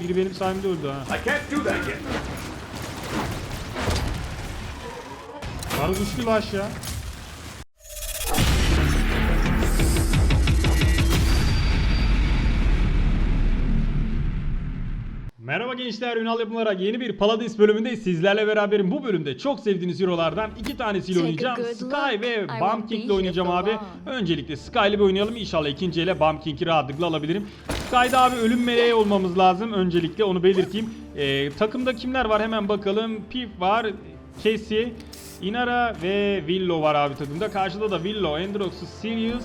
Biri benim sayemde öldü ha. I can't do that yet. Karı düştü la aşağı. Merhaba gençler, Ünal Yapımlara yeni bir Paladins bölümündeyiz. Sizlerle beraberim. Bu bölümde çok sevdiğiniz hero'lardan iki tanesiyle oynayacağım. Sky ve be ile oynayacağım abi. Öncelikle Sky ile bir oynayalım. İnşallah ikinci ele Bomb King'i rahatlıkla alabilirim. Sky'da abi ölüm meleği olmamız lazım. Öncelikle onu belirteyim. Ee, takımda kimler var hemen bakalım. Pip var, Casey, Inara ve Willow var abi takımda. Karşıda da Willow, Endrox'u, Sirius,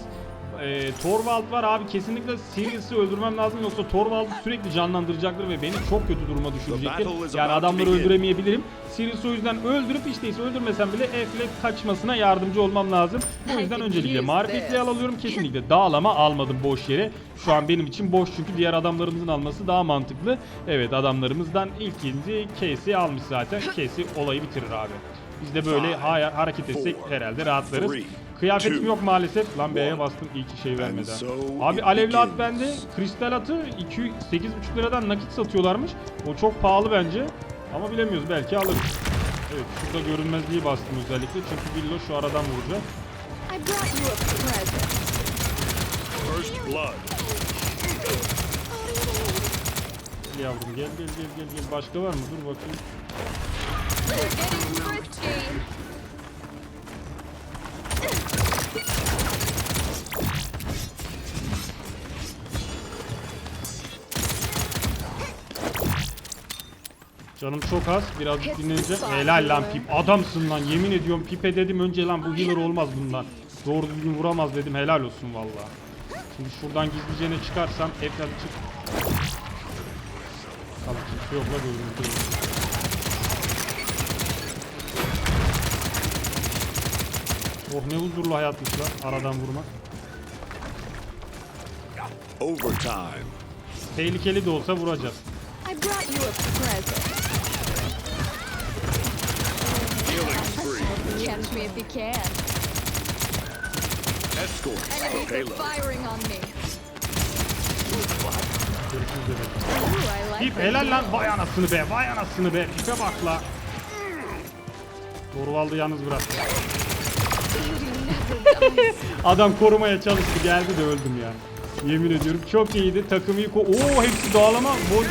e, Torvald var abi kesinlikle Sirius'u öldürmem lazım yoksa Torvald'ı sürekli canlandıracaktır ve beni çok kötü duruma düşürecektir. Yani adamları öldüremeyebilirim. Sirius'u o yüzden öldürüp işte ise öldürmesem bile F'le kaçmasına yardımcı olmam lazım. Bu I yüzden öncelikle marifetli alıyorum. Kesinlikle dağlama almadım boş yere. Şu an benim için boş çünkü diğer adamlarımızın alması daha mantıklı. Evet adamlarımızdan ilkinci Casey almış zaten. Casey olayı bitirir abi. Biz de böyle ha- hareket etsek herhalde rahatlarız. Kıyafetim two, yok maalesef. Lan B'ye bastım iyi ki şey vermedi. ha. so Abi alevli at bende. Kristal atı 2 8,5 liradan nakit satıyorlarmış. O çok pahalı bence. Ama bilemiyoruz belki alırız. Evet şurada görünmezliği bastım özellikle çünkü Billo şu aradan vuracak. First blood. Gel yavrum gel gel gel gel gel. Başka var mı? Dur bakayım. Canım çok az. Birazcık dinleneceğim. Helal lan. Pip. Adamsın lan. Yemin ediyorum Pip'e dedim önce lan bu healer olmaz bundan. Doğru düzgün vuramaz dedim. Helal olsun vallahi. Şimdi şuradan gizlice ne çıkarsam ekran çık. Bakalım kimse yok la görünürde. Oh ne huzurlu hayatmış lan aradan vurmak. Overtime. Tehlikeli de olsa vuracağız. I brought you a present. Catch me if you can. Escort. Enemies are firing on me. Görüşürüz demek. Ooh, I like Pip helal lan. Vay anasını be. Vay anasını be. Pip'e bak la. Torvald'ı yalnız bıraktı. Adam korumaya çalıştı geldi de öldüm yani. Yemin ediyorum çok iyiydi. Takımı iyi ko- Oo hepsi dağlama. Bol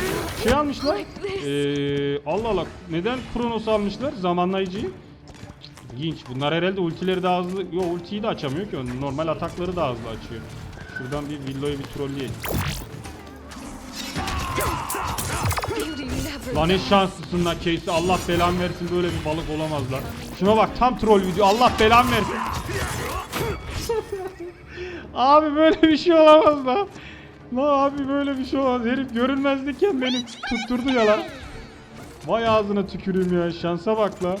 şey almışlar. Ee, Allah Allah. Neden Kronos almışlar? Zamanlayıcıyı. İlginç. Bunlar herhalde ultileri daha hızlı... Yo ultiyi de açamıyor ki. Normal atakları daha hızlı açıyor. Şuradan bir Villo'yu bir trolleyelim. Lan ne şanslısın lan Casey. Allah belan versin böyle bir balık olamaz lan. Şuna bak tam troll video. Allah belan versin. abi böyle bir şey olamaz lan. Lan abi böyle bir şey olamaz. Herif görünmezlikken beni tutturdu ya lan. Vay ağzına tüküreyim ya. Şansa bak la.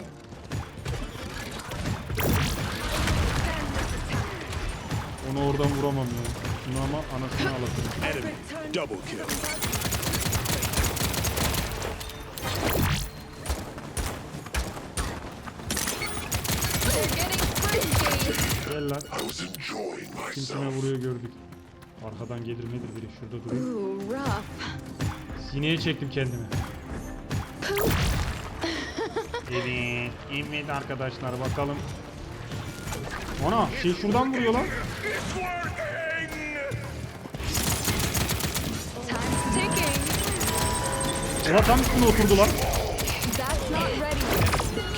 Onu oradan vuramam ya. Şunu ama anasını. Enemy. Double kill. Gel lan. Kim kime vuruyor gördük. Arkadan gelir nedir biri şurada duruyor. Sineye çektim kendimi. Evet. Evet arkadaşlar bakalım. Ana şey şuradan vuruyor lan. Ulan tam üstüne oturdu lan.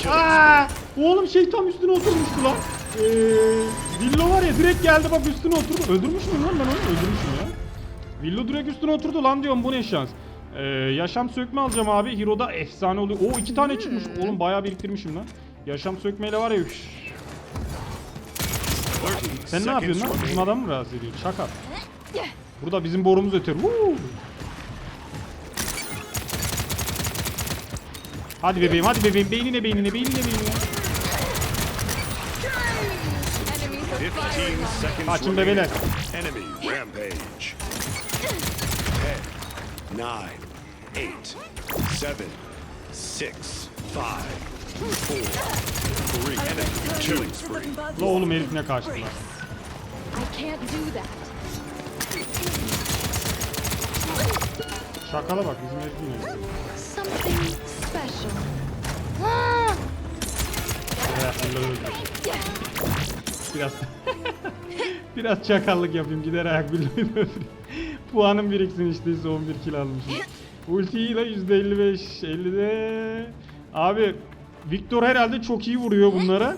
Aa! Oğlum şey tam üstüne oturmuştu lan. Ee, Villo var ya direkt geldi bak üstüne oturdu. Öldürmüş müyüm lan ben onu? Öldürmüşüm ya. Villo direkt üstüne oturdu lan diyorum bu ne şans. Ee, yaşam sökme alacağım abi. Hero'da efsane oluyor. Oo iki tane çıkmış. Oğlum bayağı biriktirmişim lan. Yaşam sökmeyle var ya. 30 Sen ne yapıyorsun lan? Bizim adamı mı rahatsız ediyorsun? Şaka. Burada bizim borumuz öter. Woo! Hadi bebeğim hadi bebeğim. Beynine beynine beynine beynine. Enemies are 15 firing on me. seconds Kaçın remaining. bebeler. Enemy rampage. 10, 9, 8, 7, 6, 5, 4, 3. Enemy killing spree. La oğlum herif ne kaçtı lan. I can't do that. Şakala bak bizim herif. Something special. Biraz biraz çakallık yapayım gider ayak billahi öldüreyim. Puanım biriksin işte 11 kill almışım. Ultiyle %55 50'de abi Victor herhalde çok iyi vuruyor bunlara.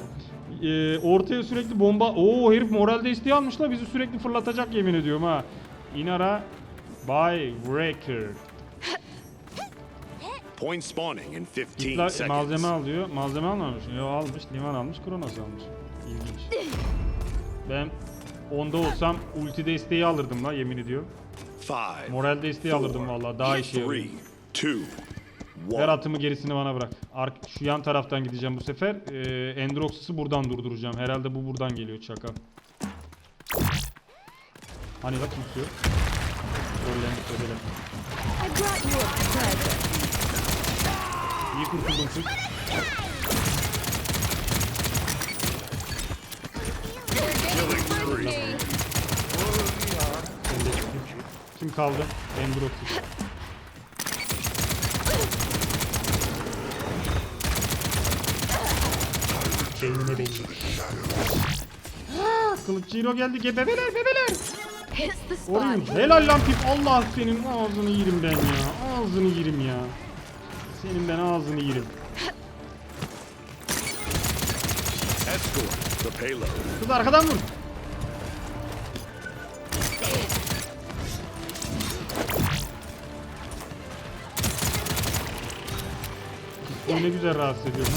Ee, ortaya sürekli bomba. Oo herif moral desteği almış la bizi sürekli fırlatacak yemin ediyorum ha. Inara by record. Point spawning in 15 Hitler seconds. malzeme alıyor. Malzeme almamış. Yo almış, liman almış, Kronos almış. İlginç. Ben onda olsam ulti desteği alırdım la yemin ediyorum. Five, Moral desteği alırdım vallahi daha işe yarıyor. Ver atımı gerisini bana bırak. Ark şu yan taraftan gideceğim bu sefer. Ee, Endrox'u buradan durduracağım. Herhalde bu buradan geliyor çakal. Hani la kimse yok. Rollendik ödelim. I brought you a present. İyi de çıkayım. Kim kaldı? Endrox. Kendine belli. Kılıç Ciro geldi. Ge bebeler bebeler. Spot. Helal lan pip. Allah senin ağzını yerim ben ya. Ağzını yerim ya. Senin ben ağzını yerim. Escort the payload. Kız arkadan vur. Bu ne güzel rahatsız ediyor.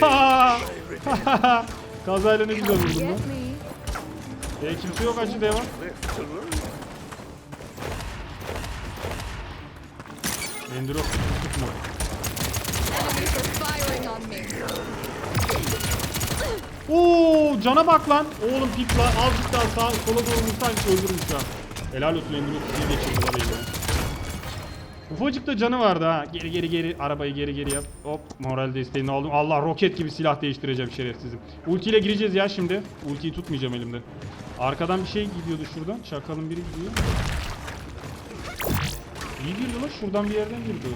Kazayla ne güzel vurdum lan. E kimse yok acı devam. Enduro tutma. Oo cana bak lan. Oğlum pik lan azıcık daha sağa sola doğru vursan öldürmüş ya. Helal olsun Enduro tutuyu geçirdi var ya. Ufacık da canı vardı ha. Geri geri geri arabayı geri geri yap. Hop moral desteğini aldım. Allah roket gibi silah değiştireceğim şerefsizim. Ultiyle gireceğiz ya şimdi. Ultiyi tutmayacağım elimde. Arkadan bir şey gidiyordu şuradan. Çakalın biri gidiyor. İyi girdi lan şuradan bir yerden girdi.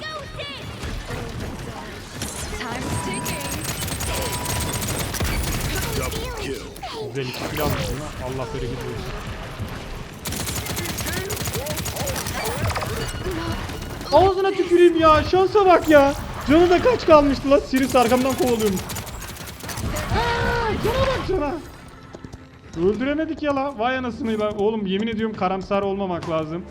Güzel iki kill almışsın lan. Allah bereket versin. Ağzına tüküreyim ya. Şansa bak ya. Canı da kaç kalmıştı lan. Sirius arkamdan kovalıyormuş. Cana bak cana. Öldüremedik ya la. Vay anasını la. Oğlum yemin ediyorum karamsar olmamak lazım.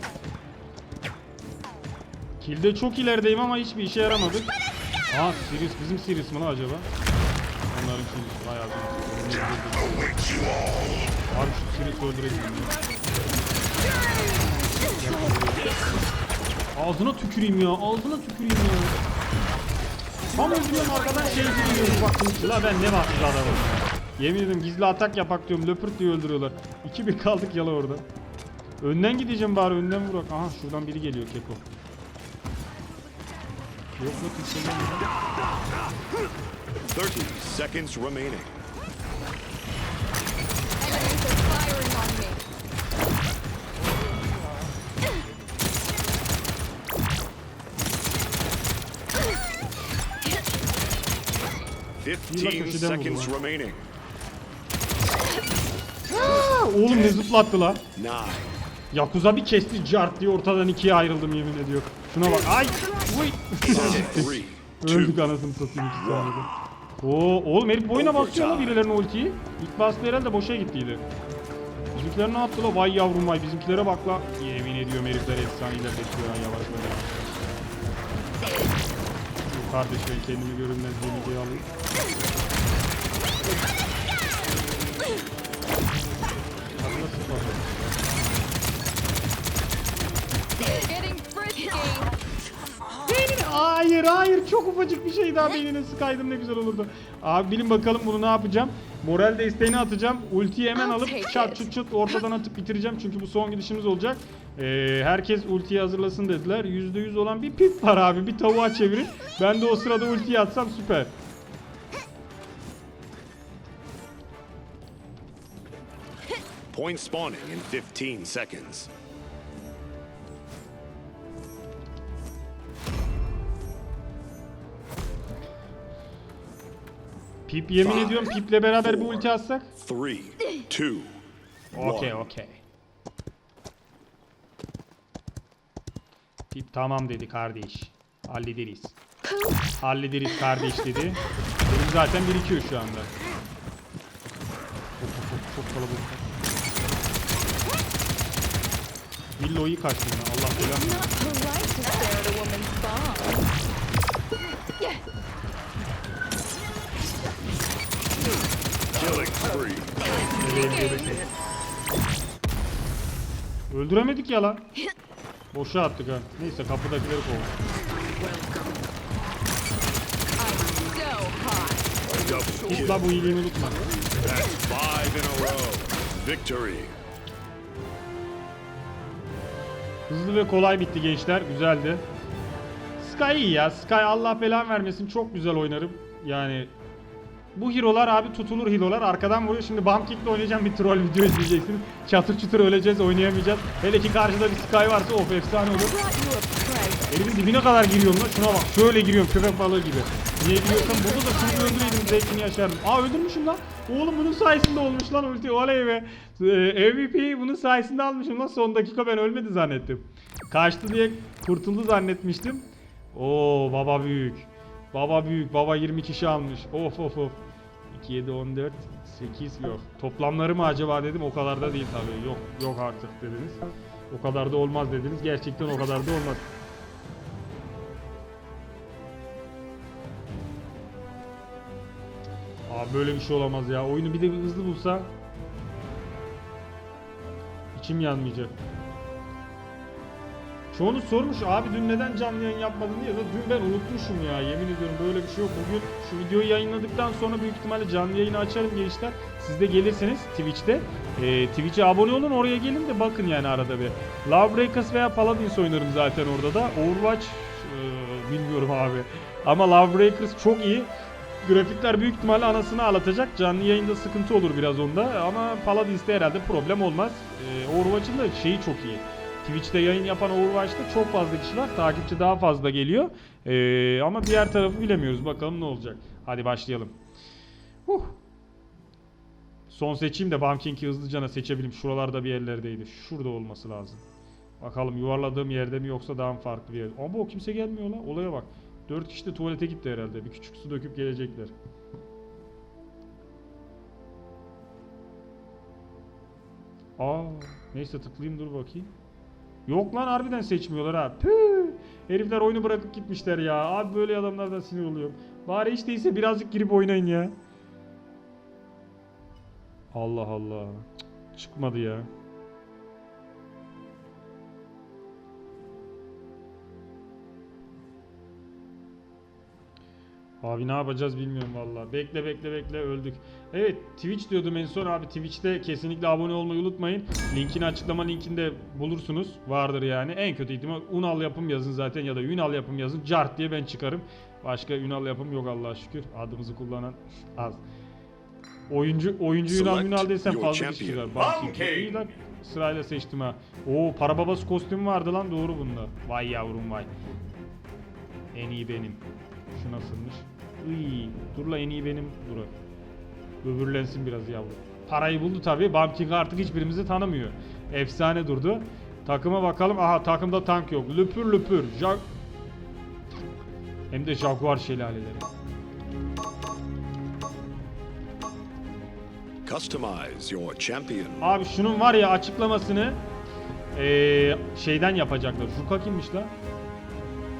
Kill'de çok ilerideyim ama hiçbir işe yaramadı. Aa Sirius bizim Sirius mu lan acaba? Onların Sirius bayağı bir. Abi şu Sirius öldürelim. Ağzına tüküreyim ya. Ağzına tüküreyim ya. Tam öldürüyorum arkadan şey geliyor. Baktım la ben ne bakmış adamım. Yemin ederim gizli atak yapak diyorum. Löpürt diye öldürüyorlar. 2-1 kaldık yala orada. Önden gideceğim bari önden vurak. Aha şuradan biri geliyor Keko. Yok gelmiyor. 30 seconds remaining. 15 seconds remaining. Oğlum ne zıplattı la. Yakuza bir kesti cart diye ortadan ikiye ayrıldım yemin ediyor. Şuna bak. Ay. Uy. Öldük anasını satayım iki saniyede. Oo, oğlum herif boyuna basıyor mu birilerinin ultiyi? İlk bastı herhalde boşa gittiydi. Bizimkiler ne yaptı la? Vay yavrum vay bizimkilere bak la. Yemin ediyorum herifler efsaneler bekliyor lan yavaş yavaş. Dur Kardeş ben kendimi alayım. Hadi nasıl bakın? They're getting frisky. Hayır hayır çok ufacık bir şey daha beynine sıkaydım ne güzel olurdu. Abi bilin bakalım bunu ne yapacağım. Moral desteğini atacağım. Ultiyi hemen alıp çat çıt çıt ortadan atıp bitireceğim. Çünkü bu son gidişimiz olacak. Ee, herkes ultiyi hazırlasın dediler. %100 olan bir pip var abi. Bir tavuğa çevirin. Ben de o sırada ultiyi atsam süper. point spawning in 15 seconds. Pip yemin ediyorum Pip'le beraber bir ulti atsak. Three, two, Okey one. okey. Pip tamam dedi kardeş. Hallederiz. Hallederiz kardeş dedi. Benim zaten birikiyor şu anda. Çok, çok, çok, kalabalık. Villo iyi kaçtı yine. Allah belanı. Öldüremedik ya lan. Boşa attık ha. Neyse kapıdakileri kovduk. I'm so hot. Double kill. Tut la bu iyiliğini unutma. That's five in a row. Victory. Hızlı ve kolay bitti gençler. Güzeldi. Sky iyi ya. Sky Allah belan vermesin. Çok güzel oynarım. Yani bu hero'lar abi tutulur hero'lar. Arkadan vuruyor. Şimdi bump kick'le oynayacağım. Bir troll video izleyeceksiniz. Çatır çutur öleceğiz. Oynayamayacağız. Hele ki karşıda bir Sky varsa of efsane olur. Elimin dibine kadar giriyorum lan. Şuna bak. Şöyle giriyorum köpek balığı gibi. Niye giriyorsam burada da şunu öldüreydim zevkini yaşardım. Aa öldürmüşüm lan. Oğlum bunun sayesinde olmuş lan ulti. Oley be. Ee, MVP bunun sayesinde almışım lan. Son dakika ben ölmedi zannettim. Kaçtı diye kurtuldu zannetmiştim. Oo baba büyük. Baba büyük. Baba 20 kişi almış. Of of of. 2, 7, 14, 8 yok. Toplamları mı acaba dedim o kadar da değil tabii. Yok yok artık dediniz. O kadar da olmaz dediniz. Gerçekten o kadar da olmaz. Abi böyle bir şey olamaz ya. Oyunu bir de bir hızlı bulsa içim yanmayacak. Çoğunu sormuş abi dün neden canlı yayın yapmadın diye. Dün ben unutmuşum ya yemin ediyorum böyle bir şey yok. Bugün şu videoyu yayınladıktan sonra büyük ihtimalle canlı yayını açarım gençler. Siz de gelirsiniz Twitch'te. Ee, Twitch'e abone olun oraya gelin de bakın yani arada bir. Lawbreakers veya Paladins oynarım zaten orada da. Overwatch e, bilmiyorum abi. Ama Lawbreakers çok iyi. Grafikler büyük ihtimalle anasını ağlatacak. Canlı yayında sıkıntı olur biraz onda ama Paladins'te herhalde problem olmaz. Ee, Overwatch'ın da şeyi çok iyi. Twitch'te yayın yapan Overwatch'ta çok fazla kişi var. Takipçi daha fazla geliyor. Ee, ama diğer tarafı bilemiyoruz. Bakalım ne olacak. Hadi başlayalım. Huh. Son seçeyim de Bumpkink'i hızlıcana seçebilirim. Şuralarda bir yerlerdeydi. Şurada olması lazım. Bakalım yuvarladığım yerde mi yoksa daha mı farklı bir yer? Ama o kimse gelmiyor la. Olaya bak. 4 kişi de tuvalete gitti herhalde. Bir küçük su döküp gelecekler. Aa, neyse tıklayayım dur bakayım. Yok lan harbiden seçmiyorlar ha. Püh. Herifler oyunu bırakıp gitmişler ya. Abi böyle adamlardan sinir oluyorum. Bari hiç değilse birazcık girip oynayın ya. Allah Allah. Cık, çıkmadı ya. Abi ne yapacağız bilmiyorum valla. Bekle bekle bekle öldük. Evet Twitch diyordum en son abi Twitch'te kesinlikle abone olmayı unutmayın. Linkini açıklama linkinde bulursunuz. Vardır yani. En kötü ihtimal Unal yapım yazın zaten ya da Ünal yapım yazın. Cart diye ben çıkarım. Başka Ünal yapım yok Allah'a şükür. Adımızı kullanan az. Oyuncu oyuncu Ünal Ünal desem fazla kişi çıkar. İyi lan. Sırayla seçtim ha. Oo para babası kostümü vardı lan doğru bunda. Vay yavrum vay. En iyi benim. Şu nasılmış? Iy, dur la en iyi benim. Dur. Böbürlensin biraz yavrum. Parayı buldu tabi. Bumpking artık hiçbirimizi tanımıyor. Efsane durdu. Takıma bakalım. Aha takımda tank yok. Lüpür lüpür. Jag... Hem de Jaguar şelaleleri. Customize your champion. Abi şunun var ya açıklamasını eee, şeyden yapacaklar. Juka kimmiş lan?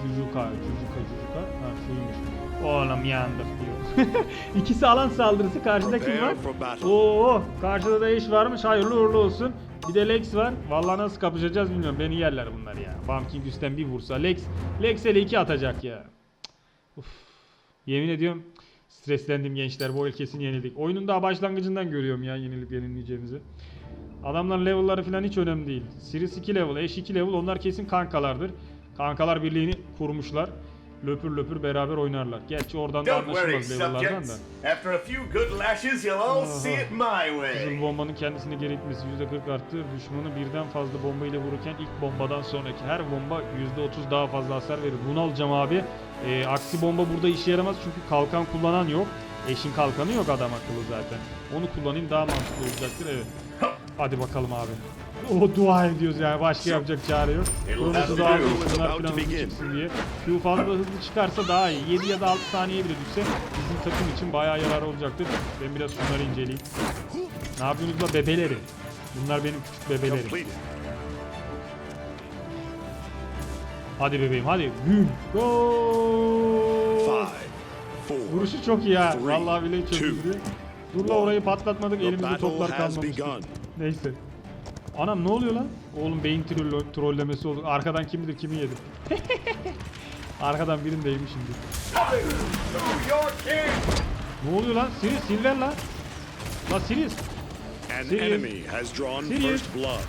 Jujuka, Jujuka, Jujuka. Ha şuymuş. Oğlum yandık diyor. İkisi alan saldırısı karşıda kim var? Oo, karşıda da iş varmış. Hayırlı uğurlu olsun. Bir de Lex var. Vallahi nasıl kapışacağız bilmiyorum. Beni yerler bunlar ya. Bumpking üstten bir vursa. Lex, Lex ele iki atacak ya. Uf. Yemin ediyorum streslendim gençler. Bu el kesin yenildik. Oyunun daha başlangıcından görüyorum ya yenilip yenilmeyeceğimizi. Adamların level'ları falan hiç önemli değil. Sirius 2 level, Ashe 2 level onlar kesin kankalardır. Kankalar birliğini kurmuşlar. Löpür löpür beraber oynarlar. Gerçi oradan da anlaşılmaz level'lardan da. After a few good lashes, you'll all see it my Kızıl way. bombanın kendisine gerekmesi %40 arttı. Düşmanı birden fazla bomba ile vururken ilk bombadan sonraki her bomba %30 daha fazla hasar verir. Bunu alacağım abi. Ee, aksi bomba burada işe yaramaz çünkü kalkan kullanan yok. Eşin kalkanı yok adam akıllı zaten. Onu kullanayım daha mantıklı olacaktır evet. Hadi bakalım abi. O dua ediyoruz yani başka yapacak çare yok. Kronosu daha şunlar about falan hızlı çıksın diye. Q fazla hızlı çıkarsa daha iyi. 7 ya da 6 saniye bile düşse bizim takım için bayağı yarar olacaktır. Ben biraz şunları inceleyeyim. Ne yapıyorsunuz la bebeleri? Bunlar benim küçük bebelerim. Hadi bebeğim hadi. Güm. Gol. Vuruşu çok iyi ha. Vallahi bile çok iyi. Dur la orayı patlatmadık. Elimizde toplar kalmamıştı. Neyse. Anam ne oluyor lan? Oğlum beyin troll trollemesi oldu. Arkadan kim bilir kimi yedim. Arkadan birini de yemişimdir. To your king! Ne oluyor lan? Sirius Silver lan. La Sirius. An Serious. enemy has drawn Serious. first blood.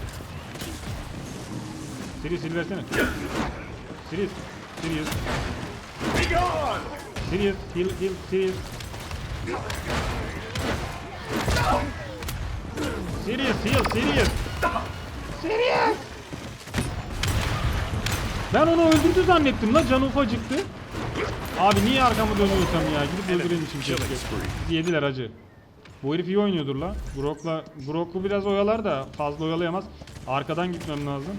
Sirius sil versene. Sirius. Sirius. Sirius. Heal heal Sirius. Sirius heal Sirius. Sirius. Ben onu öldürdü zannettim la canı ufacıktı. Abi niye arkamı dönüyorsam ya gidip öldüreyim şimdi keşke. Yediler acı. Bu herif iyi oynuyordur la. Brock'la Brock'u biraz oyalar da fazla oyalayamaz. Arkadan gitmem lazım.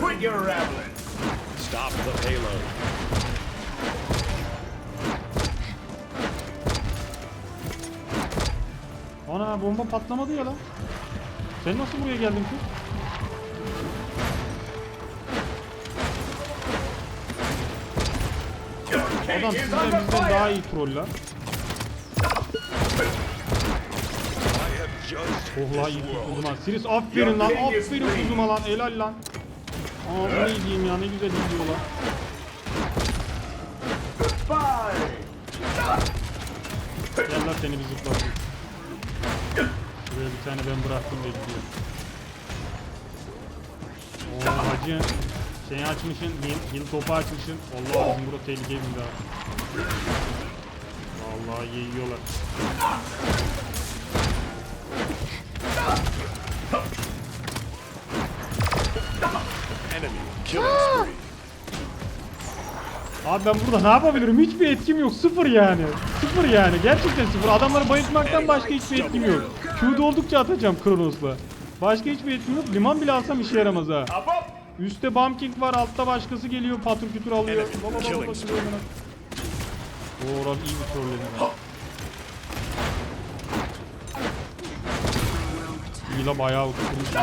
Quit your rambling! Stop the payload. Ana bomba patlamadı ya lan. Sen nasıl buraya geldin ki? Adam sizden bizden daha iyi troll lan. Oh la iyi kurtuldum lan. Sirius aferin lan. Aferin kuzuma lan. Helal lan. Aa bu ne diyeyim ya ne güzel gidiyor lan. Gel lan seni bir zıplatayım. Bir tane ben bıraktım gidiyor. Oo hacı. Şeyi açmışsın, heal, heal topu açmışsın. Allah bizim burada tehlike bir daha. Vallahi yiyorlar. Abi ben burada ne yapabilirim? Hiçbir etkim yok. Sıfır yani. Sıfır yani. Gerçekten sıfır. Adamları bayıltmaktan başka hiçbir etkim yok. Q'da oldukça atacağım Kronos'la. Başka hiçbir etkim yok. Liman bile alsam işe yaramaz ha. Üste Bump King var. Altta başkası geliyor. Patır kütür alıyor. Baba baba baba. Oo Rab iyi bir trolleniyor. İyi la bayağı king!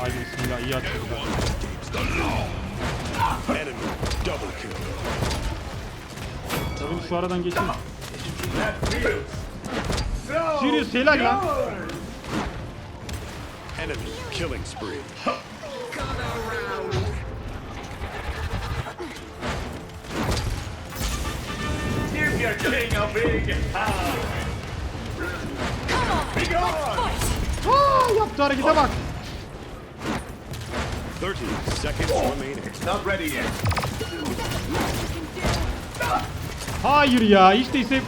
Haydi bismillah iyi kill. Tabii şu aradan geçeyim. Sirius helal lan. Enemy killing spree. Give your king a big! Aa, yaptığı harekete bak. 30 seconds remaining. Not ready yet. Hayır ya hiç değilse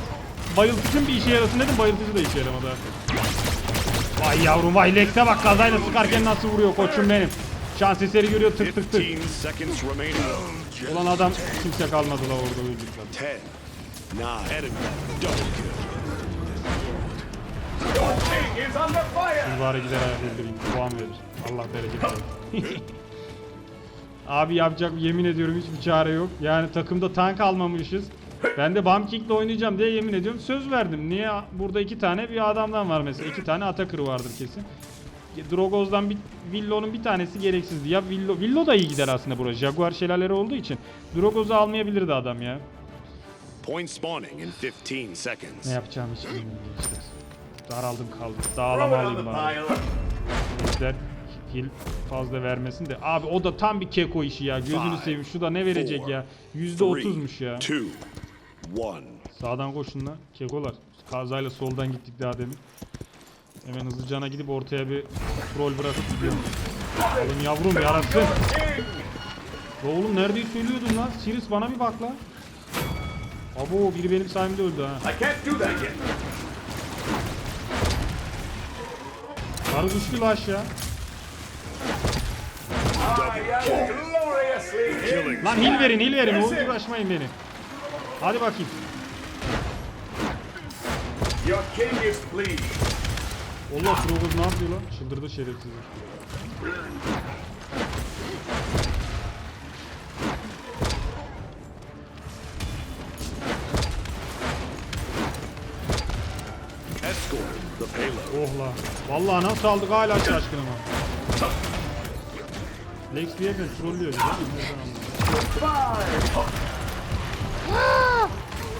bayıltıcın bir işe yarasın dedim bayıltıcı da işe yaramadı. Vay yavrum vay Lex'e bak kazayla sıkarken nasıl vuruyor koçum benim. Şans eseri görüyor tık tık tık. 15 seconds remaining. Ulan adam kimse kalmadı la orada öldükler. 10, 9, enemy double kill. Your king is under fire! Biz bari gider ayak öldüreyim. Puan verir. Allah bereket versin. Abi yapacak yemin ediyorum hiçbir çare yok. Yani takımda tank almamışız. Ben de Bump King'le oynayacağım diye yemin ediyorum. Söz verdim. Niye? Burada iki tane bir adamdan var mesela. iki tane Atakır vardır kesin. Drogoz'dan bir Villo'nun bir tanesi gereksizdi. Ya Villo, Villo da iyi gider aslında buraya. Jaguar şelaleleri olduğu için. Drogoz'u almayabilirdi adam ya. Point spawning in 15 seconds. Ne yapacağımı hiç bilmiyorum gençler. Daraldım kaldım. The bari. pile. Gençler heal fazla vermesin de. Abi o da tam bir keko işi ya. Gözünü seveyim. Şu da ne verecek ya? %30'muş ya. 2, 1. Sağdan koşun lan. Kekolar. Kazayla soldan gittik daha demin. Hemen hızlıcana gidip ortaya bir troll bırakıp gidiyorum. Alın yavrum yarasın. Ya oğlum neredeyi söylüyordun lan? Sirius bana bir bak lan. Abo biri benim sayemde öldü ha. I can't do that yet. Karı düştü la aşağı. Lan hil verin hil verin oğlum uğraşmayın beni. Hadi bakayım. Your king is pleased. Allah Frogos ne yapıyor lan? Çıldırdı şerefsiz. Oh la. Vallahi nasıl aldık hala şaşkınım ha. Lex bir yerden trollüyor. ya.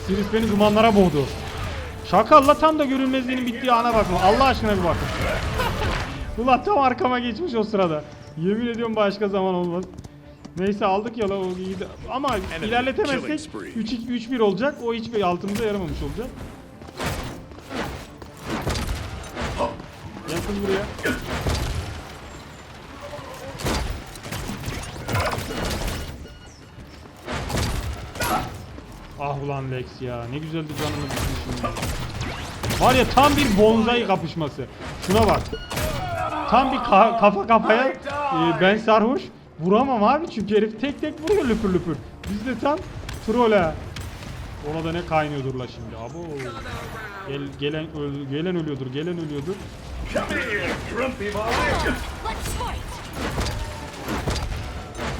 Sirius beni dumanlara boğdu. Şakalla tam da görünmezliğinin bittiği ana bakma. Allah aşkına bir bakın. Ulan tam arkama geçmiş o sırada. Yemin ediyorum başka zaman olmaz. Neyse aldık ya la o iyiydi. Ama ilerletemezsek killing 3-1 olacak. O hiçbir altımıza yaramamış olacak. Kız buraya. Ulan Lex ya ne güzeldi canını bitmişim ya. Var ya tam bir bonzai kapışması. Şuna bak. Tam bir ka- kafa kafaya e, ben sarhoş vuramam abi çünkü herif tek tek vuruyor lüpür lüpür. Biz de tam troll ha. Ona da ne kaynıyordur la şimdi. Abo. Gel, gelen öl- gelen ölüyordur, gelen ölüyordur.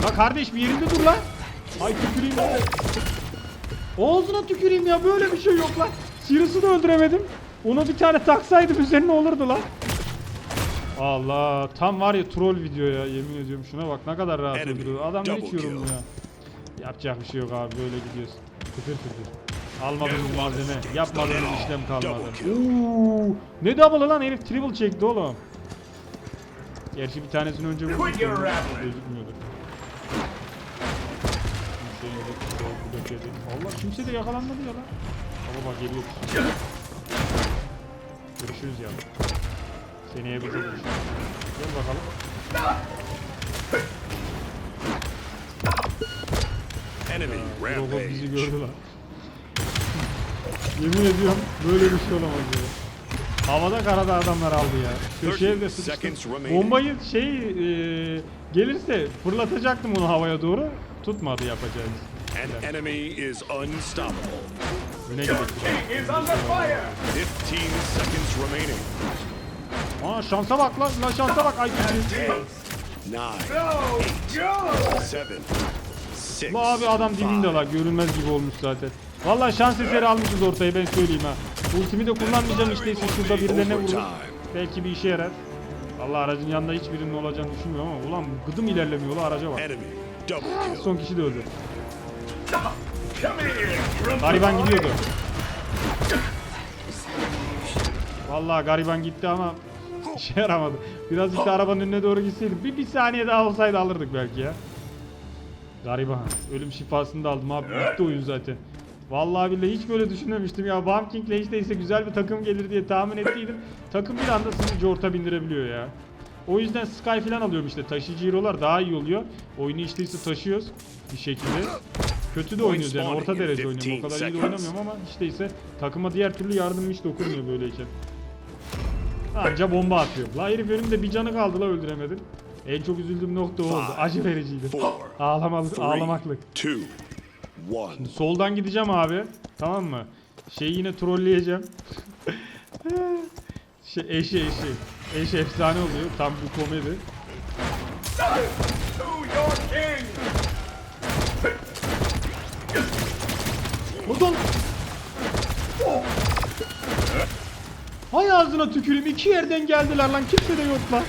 La kardeş bir yerinde dur lan. Ay tüküreyim. Ağzına tüküreyim ya böyle bir şey yok lan. Sirius'u da öldüremedim. Ona bir tane taksaydım üzerine olurdu lan. Allah tam var ya troll video ya yemin ediyorum şuna bak ne kadar rahat öldürüyor. Adam ne hiç yorumlu ya. Yapacak bir şey yok abi böyle gidiyoruz. Tıkır tıkır. Almadığımız malzeme, yapmadığımız işlem kalmadı. Oo, ne double lan herif triple çekti oğlum. Gerçi bir tanesini önce vurdu. Gözükmüyordu. Kimse de yakalanmadı ya lan. Ama bak geliyor. Görüşürüz ya. Seneye bize görüşürüz. Gel bakalım. Enemy Robot bizi rampage. gördü lan. Yemin ediyorum böyle bir şey olamaz ya. Havada karada adamlar aldı ya. Köşeye de 30 sıkıştı. seconds remaining. Bombayı şey e, gelirse fırlatacaktım onu havaya doğru. Tutmadı yapacağız. An enemy is unstoppable. Your gidelim. king is under fire. 15 seconds remaining. Aa şansa bak lan. Lan şansa bak. Ay kötü. 9, No, go. 7, 6, La abi adam dibinde la. Görünmez gibi olmuş zaten. Vallahi şans eseri almışız ortayı ben söyleyeyim ha. Ultimi de kullanmayacağım işte ise şurada birilerine vurur. Belki bir işe yarar. Allah aracın yanında hiçbirinin olacağını düşünmüyorum ama ulan gıdım ilerlemiyor la araca bak. Son kişi de öldü. Gariban gidiyordu. Vallahi gariban gitti ama işe yaramadı. Birazcık da arabanın önüne doğru gitseydim. Bir, bir saniye daha olsaydı alırdık belki ya. Gariban. Ölüm şifasını da aldım abi. Bitti oyun zaten. Vallahi billahi hiç böyle düşünmemiştim ya. Bomb King'le hiç değilse güzel bir takım gelir diye tahmin ettiydim. Takım bir anda sizi orta bindirebiliyor ya. O yüzden Sky falan alıyorum işte. Taşıyıcı hero'lar daha iyi oluyor. Oyunu işte ise taşıyoruz bir şekilde. Kötü de oynuyoruz yani orta derece oynuyorum. O kadar iyi de oynamıyorum ama işte ise takıma diğer türlü yardım hiç dokunmuyor böyleyken. Anca bomba atıyor. La herif önümde bir canı kaldı la öldüremedim. En çok üzüldüğüm nokta o oldu. Acı vericiydi. Three, ağlamaklık. one. Soldan gideceğim abi. Tamam mı? Şeyi yine trolleyeceğim. şey, eşi eşi. Eşi efsane oluyor. Tam bir komedi. Buradan. Hay ağzına tüküreyim. iki yerden geldiler lan. Kimse de yok lan.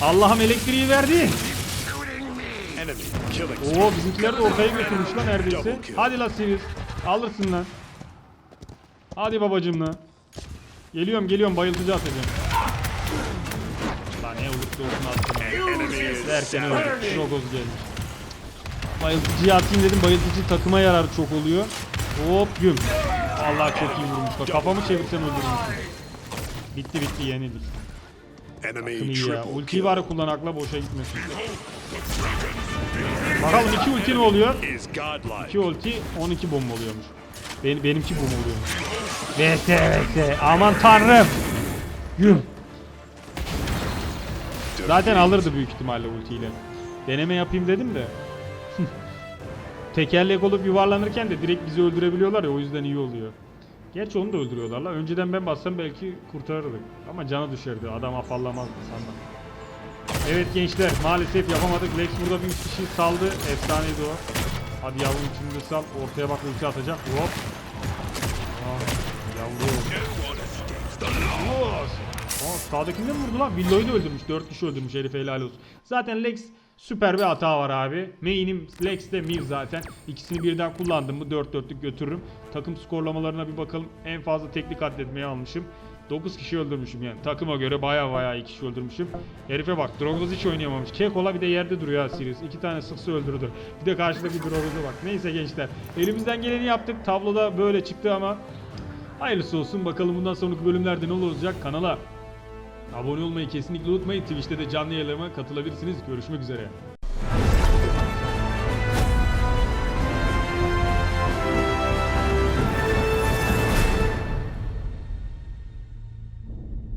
Allah'ım elektriği verdi. Oo bizimkiler de ortaya götürmüş lan neredeyse. Hadi la Sirius. Alırsın lan. Hadi babacım lan. Geliyorum geliyorum bayıltıcı atacağım. Lan ne olursa olsun attım Derken öldü. Şokoz gelmiş. Bayıltıcıyı atayım dedim. Bayıltıcı takıma yarar çok oluyor. Hop güm. Allah çok iyi vurmuş. Bak kafamı çevirsem öldürürüm. Bitti bitti yenildik. Enemy Takım iyi ya. Ultiyi bari kullanakla boşa gitmesin. Bakalım iki ulti ne oluyor? 2 ulti 12 bomba oluyormuş. Benim, benimki bomba oluyormuş. VS VS aman tanrım. Güm. Zaten alırdı büyük ihtimalle ultiyle. Deneme yapayım dedim de. Tekerlek olup yuvarlanırken de direkt bizi öldürebiliyorlar ya o yüzden iyi oluyor. Gerçi onu da öldürüyorlar la. Önceden ben bassam belki kurtarırdık. Ama canı düşerdi. Adam afallamazdı sandım. Evet gençler maalesef yapamadık. Lex burada bir kişi saldı. Efsaneydi o. Hadi yavrum şimdi sal. Ortaya bak ulti atacak. Hop. Aa, yavrum. Aa, sağdakini mi vurdu lan? Villo'yu da öldürmüş. 4 kişi öldürmüş herif helal olsun. Zaten Lex süper bir hata var abi. Main'im Lex de Mir zaten. İkisini birden kullandım mı 4 dörtlük götürürüm. Takım skorlamalarına bir bakalım. En fazla teknik atletmeye almışım. 9 kişi öldürmüşüm yani. Takıma göre baya baya iyi kişi öldürmüşüm. Herife bak. Drogos hiç oynayamamış. Kekola bir de yerde duruyor ha Sirius. İki tane sıksa öldürdü. Bir de karşıdaki Drogos'a bak. Neyse gençler. Elimizden geleni yaptık. Tabloda böyle çıktı ama Hayırlısı olsun bakalım bundan sonraki bölümlerde ne olacak kanala. Abone olmayı kesinlikle unutmayın. Twitch'te de canlı yayınlarıma katılabilirsiniz. Görüşmek üzere.